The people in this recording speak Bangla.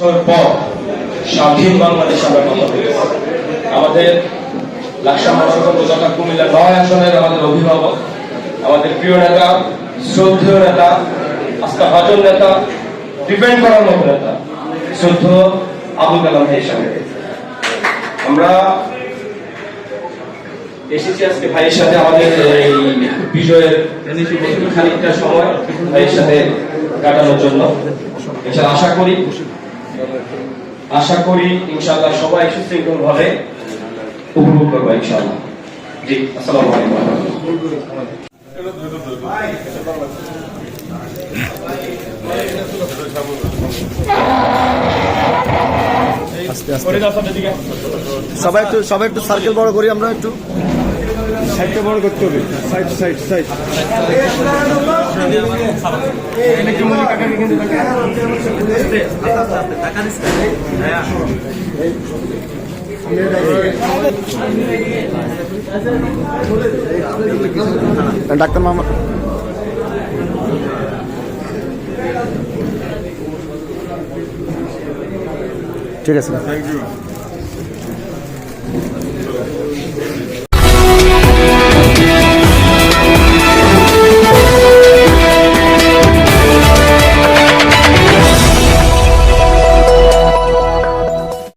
বছর পর স্বাধীন বাংলাদেশ আমরা কথা বলেছি আমাদের লাকসাম মহানগর কুমিল্লা নয় আসনের আমাদের অভিভাবক, আমাদের প্রিয় নেতা, শ্রদ্ধেয় নেতা আস্থা ভাজন নেতা ডিপেন্ড করার মতো নেতা শ্রদ্ধ আবুল কালাম সাহেব। আমরা এসেছি আজকে ভাইয়ের সাথে আমাদের এই বিজয়ের খানিকটা সময় ভাইয়ের সাথে কাটানোর জন্য। এছাড়া আশা করি আশা করি ইনশাআল্লাহ সবাই সুশৃঙ্খল ভাবে উপভোগ করব ইনশাআল্লাহ। জি আসসালামু আলাইকুম সবাই একটু সবাই একটু সার্কেল বড় করি আমরা একটু। সাইডটা বড় করতে হবে। Side side side. ডাক্তার মামা। ঠিক আছে। Thank you